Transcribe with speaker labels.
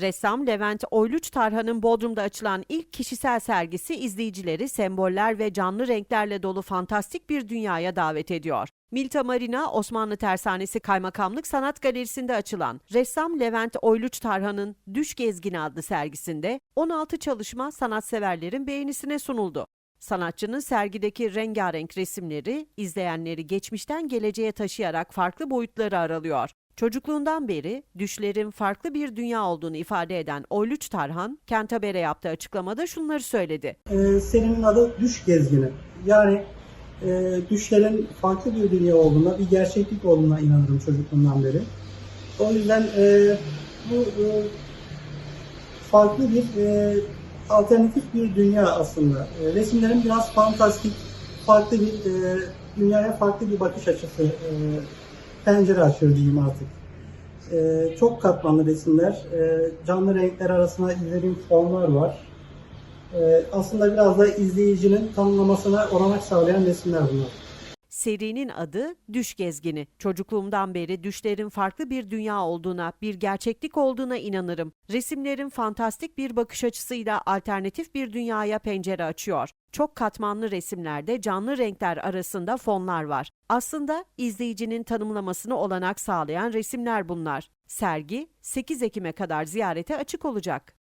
Speaker 1: Ressam Levent Oyluç Tarhan'ın Bodrum'da açılan ilk kişisel sergisi izleyicileri semboller ve canlı renklerle dolu fantastik bir dünyaya davet ediyor. Milta Marina Osmanlı Tersanesi Kaymakamlık Sanat Galerisi'nde açılan ressam Levent Oyluç Tarhan'ın Düş Gezgini adlı sergisinde 16 çalışma sanatseverlerin beğenisine sunuldu. Sanatçının sergideki rengarenk resimleri izleyenleri geçmişten geleceğe taşıyarak farklı boyutları aralıyor. Çocukluğundan beri düşlerin farklı bir dünya olduğunu ifade eden Oyluç Tarhan, Kent Haber'e yaptığı açıklamada şunları söyledi.
Speaker 2: Ee, serinin adı Düş Gezgini. Yani e, düşlerin farklı bir dünya olduğuna, bir gerçeklik olduğuna inanırım çocukluğumdan beri. O yüzden e, bu e, farklı bir e, alternatif bir dünya aslında. E, resimlerin biraz fantastik, farklı bir e, dünyaya farklı bir bakış açısı e, pencere açıyor diyeyim artık. E, çok katmanlı resimler, e, canlı renkler arasında izlediğim fonlar var. Ee, aslında biraz da izleyicinin tanımlamasına olanak sağlayan resimler bunlar.
Speaker 1: Serinin adı Düş Gezgini. Çocukluğumdan beri düşlerin farklı bir dünya olduğuna, bir gerçeklik olduğuna inanırım. Resimlerin fantastik bir bakış açısıyla alternatif bir dünyaya pencere açıyor. Çok katmanlı resimlerde canlı renkler arasında fonlar var. Aslında izleyicinin tanımlamasını olanak sağlayan resimler bunlar. Sergi 8 Ekim'e kadar ziyarete açık olacak.